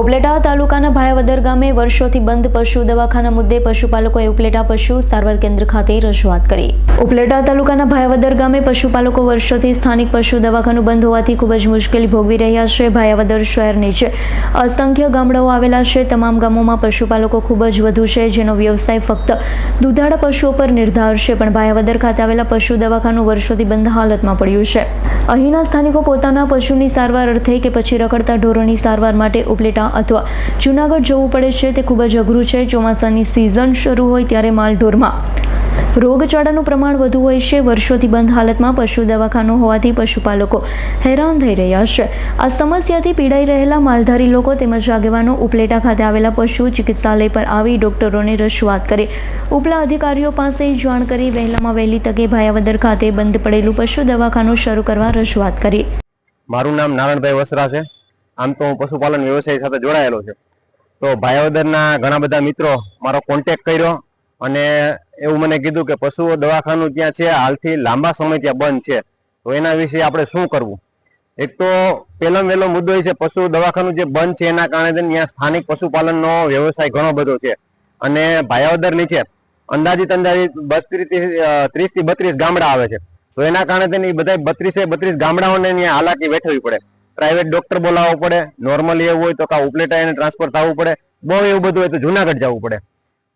ઉપલેટા તાલુકાના ભાયાવદર ગામે વર્ષોથી બંધ પશુ દવાખાના મુદ્દે પશુપાલકોએ ઉપલેટા પશુ સારવાર કેન્દ્ર ખાતે રજૂઆત કરી. ઉપલેટા તાલુકાના ભાયાવદર ગામે પશુપાલકો વર્ષોથી સ્થાનિક પશુ દવાખાનું બંધ હોવાથી ખૂબ જ મુશ્કેલી ભોગવી રહ્યા છે. ભાયાવદર શહેર નીચે અસંખ્ય ગામડાઓ આવેલા છે. તમામ ગામોમાં પશુપાલકો ખૂબ જ વધુ છે, જેનો વ્યવસાય ફક્ત દુધાળા પશુઓ પર નિર્ધાર છે, પણ ભાયાવદર ખાતે આવેલા પશુ દવાખાનું વર્ષોથી બંધ હાલતમાં પડ્યું છે. અહીંના સ્થાનિકો પોતાના પશુની સારવાર અર્થે કે પછી રખડતા ઢોરોની સારવાર માટે ઉપલેટા અથવા જૂનાગઢ જવું પડે છે, તે ખૂબ જ અઘરું છે. ચોમાસાની સિઝન શરૂ હોય ત્યારે માલઢોરમાં રોગચાળાનું પ્રમાણ વધુ હોય છે. વર્ષોથી બંધ હાલતમાં પશુ દવાખાનું હોવાથી પશુપાલકો હેરાન થઈ રહ્યા છે. આ સમસ્યાથી પીડાઈ રહેલા માલધારી લોકો તેમજ આગેવાનો ઉપલેટા ખાતે આવેલા પશુ ચિકિત્સાલય પર આવી ડોક્ટરોને રજૂઆત કરી. ઉપલા અધિકારીઓ પાસે જાણ કરી વહેલામાં વહેલી તકે ભાયાવદર ખાતે બંધ પડેલું પશુ દવાખાનું શરૂ કરવા રજૂઆત કરી. મારું નામ નારાયણભાઈ વસરા છે. આમ તો હું પશુપાલન વ્યવસાય સાથે જોડાયેલો છે. તો ભાયાવદરના ઘણા બધા મિત્રો મારો કોન્ટેક કર્યો અને એવું મને કીધું કે પશુઓ દવાખાનું ત્યાં છે? હાલથી લાંબા સમય ત્યાં બંધ છે. તો એના વિશે આપણે શું કરવું? એક તો પહેલો વહેલો મુદ્દો એ છે, પશુ દવાખાનું જે બંધ છે એના કારણે ત્યાં સ્થાનિક પશુપાલનનો વ્યવસાય ઘણો બધો છે. અને ભાયાવદર નીચે અંદાજિત અંદાજિત ત્રીસથી બત્રીસ ગામડા આવે છે. તો એના કારણે તેની બધા બત્રીસે બત્રીસ ગામડાઓને ત્યાં હાલાકી વેઠવી પડે. પ્રાઇવેટ ડોક્ટર બોલાવવો પડે. નોર્મલી એવું હોય તો કા ઉપલેટા એને ટ્રાન્સફર થવું પડે. બહુ એવું બધું હોય તો જુનાગઢ જવું પડે.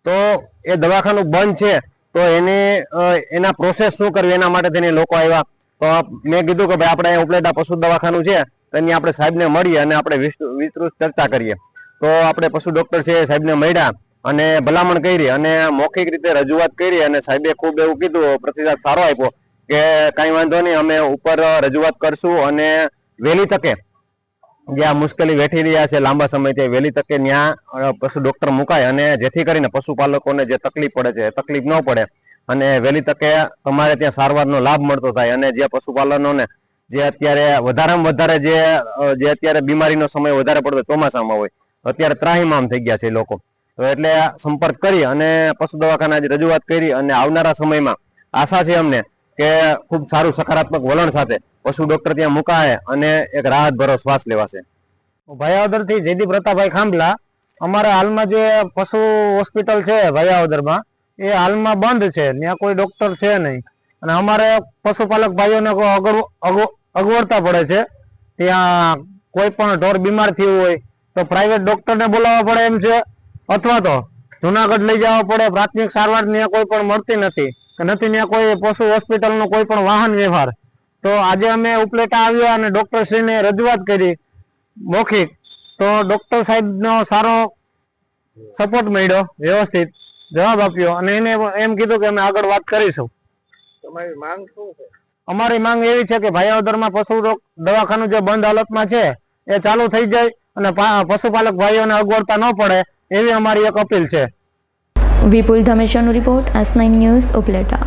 તો એ દવાખાનું બંધ છે. તો એને એના પ્રોસેસ શું કરવી? એના માટે તેને લોકો આવ્યા. તો મેં કીધું કે ભાઈ આપણે ઉપલેટા પશુ દવાખાનું છે. તો એની આપણે સાહેબને મળીએ અને આપણે વિસ્તૃ- વિસ્તૃત ચર્ચા કરીએ. તો આપણે પશુ ડોક્ટર છે સાહેબને મળ્યા અને ભલામણ કરી અને મૌખિક રીતે રજૂઆત કરી અને સાહેબે ખૂબ એવું કીધું, પ્રતિસાદ સારો આપ્યો કે કાંઈ વાંધો નહીં, અમે ઉપર રજૂઆત કરશું અને વહેલી તકે. જે આ મુશ્કેલી વેઠી રહ્યા છે લાંબા સમયથી વહેલી તકે ત્યાં પશુ ડોક્ટર મુકાય અને જેથી કરીને પશુપાલકોને જે તકલીફ પડે છે તકલીફ ન પડે. અને વહેલી તકે તમારે ત્યાં સારવારનો લાભ મળતો થાય અને જે પશુપાલનોને જે અત્યારે વધારેમાં વધારે જે જે અત્યારે બીમારીનો સમય વધારે પડતો ચોમાસામાં હોય, અત્યારે ત્રાહીમામ થઈ ગયા છે લોકો. તો એટલે સંપર્ક કરી અને પશુ દવાખાના રજૂઆત કરી અને આવનારા સમયમાં આશા છે અમને કે ખૂબ સારું સકારાત્મક વલણ સાથે પશુ ડોક્ટર ત્યાં મુકાય અને એક રાહત ભરો શ્વાસ લેવાશે. ભાયાવદરથી જયદીપ રતાભાઈ ખાંભલા, અમારે હાલમાં જે પશુ હોસ્પિટલ છે ભાયાવદરમાં, એ હાલમાં બંધ છે, ત્યાં કોઈ ડોક્ટર છે નહીં. અને અમારે પશુપાલક ભાઈઓને અગવ- અગવ- અગવડતા પડે છે, ત્યાં કોઈ પણ ઢોર બીમાર થયું હોય, તો પ્રાઇવેટ ડોક્ટરને બોલાવવા પડે એમ છે, અથવા તો જુનાગઢ લઈ જવા પડે, પ્રાથમિક સારવાર ત્યાં કોઈ પણ મળતી નથી, કે નથી ત્યાં કોઈ પશુ હોસ્પિટલનો કોઈ પણ વાહન વ્યવહાર. તો આજે અમે ઉપલેટા આવ્યા અને ડોક્ટર શ્રીને રજૂઆત કરી મૌખિક તો ડોક્ટર સાહેબનો સારો સપોર્ટ મળ્યો વ્યવસ્થિત જવાબ આપ્યો અને એને એમ કીધું કે અમે આગળ વાત કરીશું. તમારી માંગ શું છે? અમારી માંગ એવી છે કે ભાઈઓદરમાં પશુ રોગ દવાખાનું જે બંધ હાલતમાં છે એ ચાલુ થઈ જાય અને પશુપાલક ભાઈઓને અગવડતા ન પડે એવી અમારી એક અપીલ છે. Vipul ધમેશાનો report S nine news Upleta.